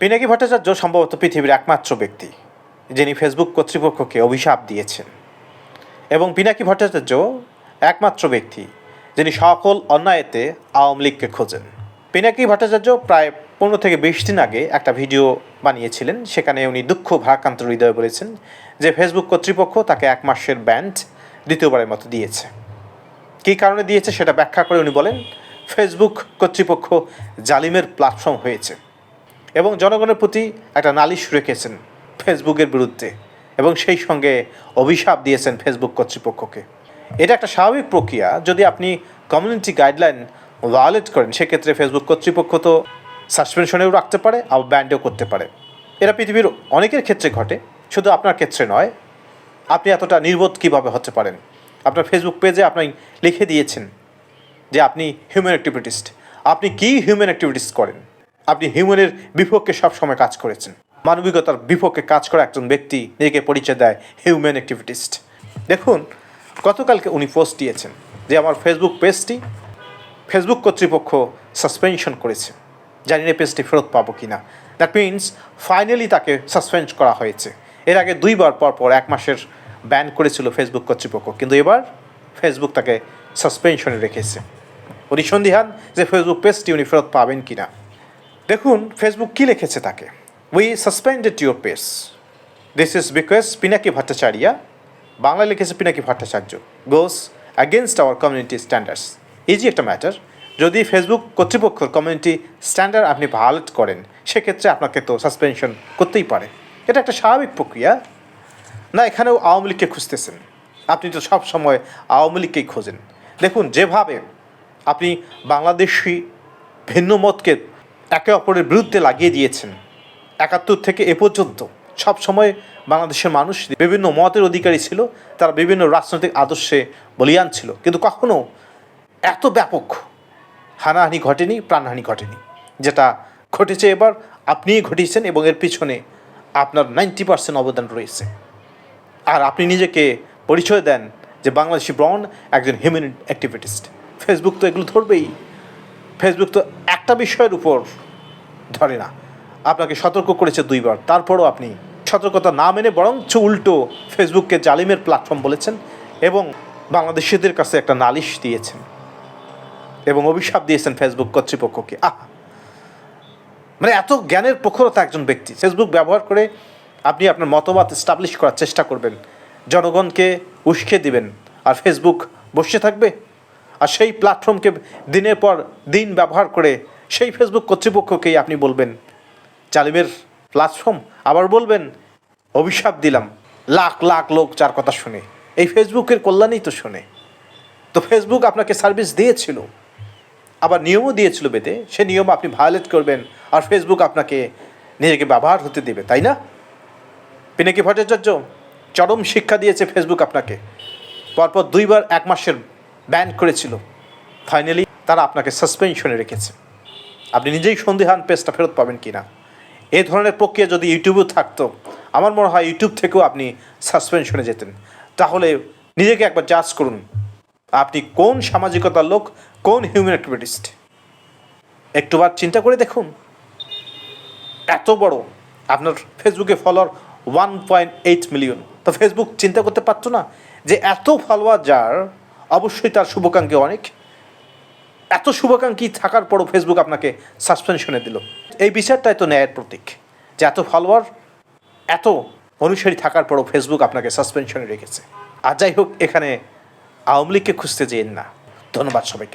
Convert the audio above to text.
পিনাকি ভট্টাচার্য সম্ভবত পৃথিবীর একমাত্র ব্যক্তি, যিনি ফেসবুক কর্তৃপক্ষকে অভিশাপ দিয়েছেন। এবং পিনাকি ভট্টাচার্য একমাত্র ব্যক্তি, যিনি সকল অন্যায়েতে আওয়ামী লীগকে খোঁজেন। পিনাকি ভট্টাচার্য প্রায় পনেরো থেকে বিশ দিন আগে একটা ভিডিও বানিয়েছিলেন, সেখানে উনি দুঃখ ভারাক্রান্ত হৃদয়ে বলেছেন যে ফেসবুক কর্তৃপক্ষ তাকে এক মাসের ব্যান্ড দ্বিতীয়বারের মতো দিয়েছে। কী কারণে দিয়েছে সেটা ব্যাখ্যা করে উনি বলেন, ফেসবুক কর্তৃপক্ষ জালিমের প্ল্যাটফর্ম হয়েছে। এবং জনগণের প্রতি একটা নালিশ রেখেছেন ফেসবুকের বিরুদ্ধে এবং সেই সঙ্গে অভিশাপ দিয়েছেন ফেসবুক কর্তৃপক্ষকে। এটা একটা স্বাভাবিক প্রক্রিয়া। যদি আপনি কমিউনিটি গাইডলাইন ভায়োলেট করেন, সেক্ষেত্রে ফেসবুক কর্তৃপক্ষ তো সাসপেনশনেও রাখতে পারে, আবার ব্যান্ডও করতে পারে। এরা পৃথিবীর অনেকের ক্ষেত্রে ঘটে, শুধু আপনার ক্ষেত্রে নয়, আপনি এতটা নির্বোধ কীভাবে হতে পারেন? আপনার ফেসবুক পেজে আপনি লিখে দিয়েছেন যে আপনি হিউম্যান অ্যাক্টিভিটিস্ট আপনি কি হিউম্যান অ্যাক্টিভিটিস করেন? আপনি হিউম্যানের বিপক্ষে সবসময় কাজ করেছেন। মানবিকতার বিপক্ষে কাজ করা একজন ব্যক্তি নিজেকে পরিচয় দেয় হিউম্যান অ্যাক্টিভিটিস্ট দেখুন, গতকালকে উনি পোস্ট দিয়েছেন যে আমার ফেসবুক পেজটি ফেসবুক কর্তৃপক্ষ সাসপেনশন করেছে। জানি না পেজটি ফেরত পাবো কি না দ্যাট মিনস ফাইনালি তাকে সাসপেন্ড করা হয়েছে। এর আগে দুইবার পর পর এক মাসের ব্যান করেছিল ফেসবুক কর্তৃপক্ষ। কিন্তু এবার ফেসবুক তাকে সাসপেনশনে রেখেছে। উনি সন্দিহান যে ফেসবুক পেজটি উনি ফেরত পাবেন কি না দেখুন ফেসবুক কী লিখেছে তাকে? We suspended your page this is because Pinaki Bhattacharya Bangla লিখেছে Pinaki Bhattacharya goes against our community standards easy একটা ম্যাটার যদি ফেসবুক কর্তৃপক্ষের কমিউনিটি স্ট্যান্ডার্ড আপনি ভায়োলেট করেন, সেক্ষেত্রে আপনাকে তো সাসপেনশন করতেই পারে। এটা একটা স্বাভাবিক প্রক্রিয়া। না, এখানেও আওয়ামী লীগকে খুঁজতেছেন। আপনি তো সব সময় আওয়ামী লীগকেই খোঁজেন। দেখুন, যেভাবে আপনি বাংলাদেশি ভিন্ন মতকে একে অপরের বিরুদ্ধে লাগিয়ে দিয়েছেন। একাত্তর থেকে এ পর্যন্ত সব সময় বাংলাদেশের মানুষ বিভিন্ন মতের অধিকারী ছিল, তারা বিভিন্ন রাজনৈতিক আদর্শে বলিয়ান ছিল। কিন্তু কখনো এত ব্যাপক হানাহানি ঘটেনি, প্রাণহানি ঘটেনি, যেটা ঘটেছে এবার আপনিই ঘটিয়েছেন এবং এর পিছনে আপনার নাইনটি পার্সেন্ট অবদান রয়েছে। আর আপনি নিজেকে পরিচয় দেন যে বাংলাদেশি ব্রন একজন হিউম্যান অ্যাক্টিভিটিস্ট। ফেসবুক তো এগুলো ধরবেই। ফেসবুক তো একটা বিষয়ের উপর ধরে না। আপনাকে সতর্ক করেছে দুইবার। তারপরও আপনি সতর্কতা না মেনে বরঞ্চ উল্টো ফেসবুককে জালিমের প্ল্যাটফর্ম বলেছেন এবং বাংলাদেশিদের কাছে একটা নালিশ দিয়েছেন এবং অভিশাপ দিয়েছেন ফেসবুক কর্তৃপক্ষকে। আহ! মানে এত জ্ঞানের প্রখরতা একজন ব্যক্তি। ফেসবুক ব্যবহার করে আপনি আপনার মতবাদ এস্টাবলিশ করার চেষ্টা করবেন। জনগণকে উস্কে দিবেন। আর ফেসবুক বসে থাকবে। আর সেই প্ল্যাটফর্মকে দিনের পর দিন ব্যবহার করে সেই ফেসবুক কর্তৃপক্ষকেই আপনি বলবেন, জালিমের প্ল্যাটফর্ম আবার বলবেন, অভিশাপ দিলাম, লাখ লাখ লোক যার কথা শুনে। এই ফেসবুকের কল্যাণেই তো শুনে। তো ফেসবুক আপনাকে সার্ভিস দিয়েছিল, আবার নিয়মও দিয়েছিল বেদে। সে নিয়ম আপনি ভায়োলেট করবেন আর ফেসবুক আপনাকে নিজেকে ব্যবহার হতে দেবে, তাই না? পিনাকি ভট্টাচার্য, চরম শিক্ষা দিয়েছে ফেসবুক আপনাকে। পরপর দুইবার এক মাসের ব্যান করেছিল। ফাইনালি তারা আপনাকে সাসপেনশনে রেখেছে। আপনি নিজেই সন্দেহান পেজটা ফেরত পাবেন কি না এই ধরনের প্রক্রিয়া যদি ইউটিউবেও থাকতো, আমার মনে হয় ইউটিউব থেকেও আপনি সাসপেনশনে যেতেন। তাহলে নিজেকে একবার জাজ করুন, আপনি কোন সামাজিকতার লোক, কোন হিউম্যান অ্যাক্টিভিটিস্ট? একটুবার চিন্তা করে দেখুন। এত বড় আপনার ফেসবুকে follower one point eight million. তো ফেসবুক চিন্তা করতে পারতো না যে এত ফলোয়ার যার, অবশ্যই তার শুভাকাঙ্ক্ষী অনেক এত শুভাকাঙ্ক্ষী থাকার পরও ফেসবুক আপনাকে সাসপেনশনে দিল। এই বিচারটাই তো ন্যায়ের প্রতীক। যে এত ফলোয়ার এত অনুসারী থাকার পরও ফেসবুক আপনাকে সাসপেনশনে রেখেছে। আর যাই হোক, এখানে আওয়ামী লীগকে খুঁজতে যেন না। ধন্যবাদ সবাইকে।